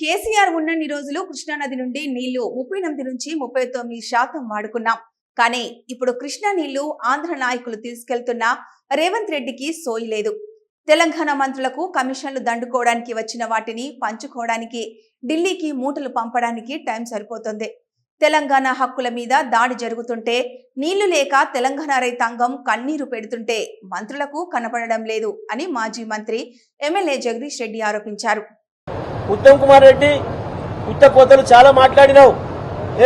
కేసీఆర్ ఉన్నన్ని రోజులు కృష్ణానది నుండి నీళ్ళు ముప్పై ఎనిమిది నుంచి ముప్పై తొమ్మిది శాతం వాడుకున్నాం. కానీ ఇప్పుడు కృష్ణా నీళ్ళు ఆంధ్ర నాయకులు తీసుకెళ్తున్న రేవంత్ రెడ్డికి సోయి లేదు. తెలంగాణ మంత్రులకు కమిషన్లు దండుకోవడానికి వచ్చిన వాటిని పంచుకోవడానికి ఢిల్లీకి మూటలు పంపడానికి టైం సరిపోతుంది. తెలంగాణ హక్కుల మీద దాడి జరుగుతుంటే నీళ్ళు లేక తెలంగాణ రైతాంగం కన్నీరు పెడుతుంటే మంత్రులకు కనపడడం లేదు అని మాజీ మంత్రి ఎమ్మెల్యే జగదీష్ రెడ్డి ఆరోపించారు. ఉత్తమ్ కుమార్ రెడ్డి ఉత్త కోతలు చాలా మాట్లాడినావు.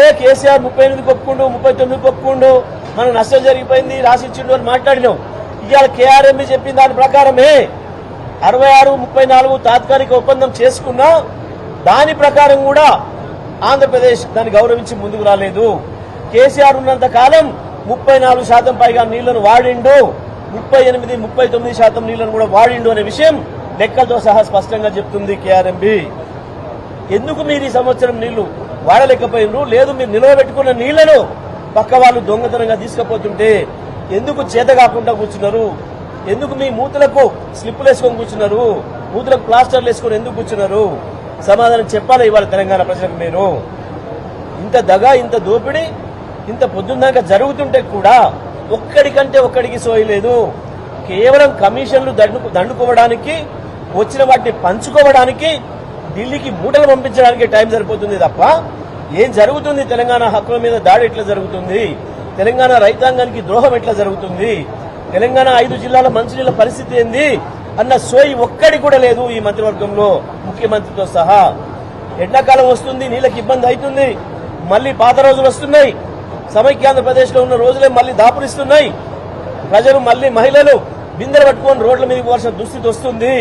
ఏ కేసీఆర్ ముప్పై ఎనిమిది ఒప్పుకుండు ముప్పై తొమ్మిది ఒప్పుకుండు మనకు నష్టం జరిగిపోయింది రాసిచ్చిండు అని మాట్లాడినావు. ఇవాళ కేఆర్ఎంబి చెప్పిన దాని ప్రకారమే అరవై ఆరు ముప్పై నాలుగు తాత్కాలిక ఒప్పందం చేసుకున్నా దాని ప్రకారం కూడా ఆంధ్రప్రదేశ్ దాన్ని గౌరవించి ముందుకు రాలేదు. కేసీఆర్ ఉన్నంత కాలం ముప్పై నాలుగు శాతం పైగా నీళ్ళను వాడిండు ముప్పై ఎనిమిది ముప్పై తొమ్మిది శాతం నీళ్ళను కూడా వాడిండు అనే విషయం లెక్కలతో సహా స్పష్టంగా చెప్తుంది కేఆర్ఎంబి ఎందుకు మీరు ఈ సంవత్సరం నీళ్ళు వాడలేకపోయినరు? లేదు మీరు నిలవబెట్టుకున్న నీళ్ళను పక్క వాళ్ళు దొంగతనంగా తీసుకుపోతుంటే ఎందుకు చేత కాకుండా కూర్చున్నారు? ఎందుకు మీ మూతలకు స్లిప్పులు వేసుకొని కూర్చున్నారు? మూతలకు ప్లాస్టర్లు వేసుకొని ఎందుకు కూర్చున్నారు? సమాధానం చెప్పాలి ఇవాళ తెలంగాణ ప్రజలకు మీరు? ఇంత దగ ఇంత దోపిడీ ఇంత పొద్దున్నాక జరుగుతుంటే కూడా ఒక్కడికంటే ఒక్కడికి సోయలేదు కేవలం కమిషన్లు దండు దండుకోవడానికి వచ్చిన వాటిని పంచుకోవడానికి ఢిల్లీకి మూటలు పంపించడానికి టైం సరిపోతుంది తప్ప ఏం జరుగుతుంది? తెలంగాణ హక్కుల మీద దాడి ఎట్లా జరుగుతుంది? తెలంగాణ రైతాంగానికి ద్రోహం ఎట్లా జరుగుతుంది? తెలంగాణ ఐదు జిల్లాల మంచినీళ్ళ పరిస్థితి ఏంది? అన్న సోయి ఒక్కడి కూడా లేదు ఈ మంత్రివర్గంలో ముఖ్యమంత్రితో సహా. ఎండాకాలం వస్తుంది నీళ్ళకి ఇబ్బంది అవుతుంది మళ్ళీ పాత రోజులు వస్తున్నాయి. సమైక్యాంధ్రప్రదేశ్లో ఉన్న రోజులే మళ్ళీ దాపురిస్తున్నాయి. ప్రజలు మళ్ళీ మహిళలు బిందెలు పట్టుకొని రోడ్ల మీద పోవాల్సిన దుస్థితి వస్తుంది.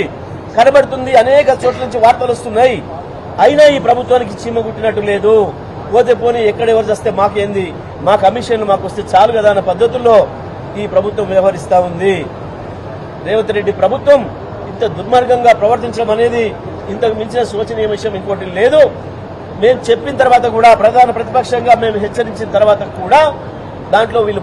కనబడుతుంది. అనేక చోట్ల నుంచి వార్తలు వస్తున్నాయి. అయినా ఈ ప్రభుత్వానికి చీమ కుట్టినట్టు లేదు. పోతే పోనీ ఎక్కడెవరు చేస్తే మాకేంది మా కమిషన్లు మాకు వస్తే చాలు కదా అన్న పద్ధతుల్లో ఈ ప్రభుత్వం వ్యవహరిస్తా ఉంది. రేవంత్ రెడ్డి ప్రభుత్వం ఇంత దుర్మార్గంగా ప్రవర్తించడం అనేది ఇంతకు మించిన శోచనీయ విషయం ఇంకోటి లేదు. మేము చెప్పిన తర్వాత కూడా ప్రధాన ప్రతిపక్షంగా మేము హెచ్చరించిన తర్వాత కూడా దాంట్లో వీళ్ళు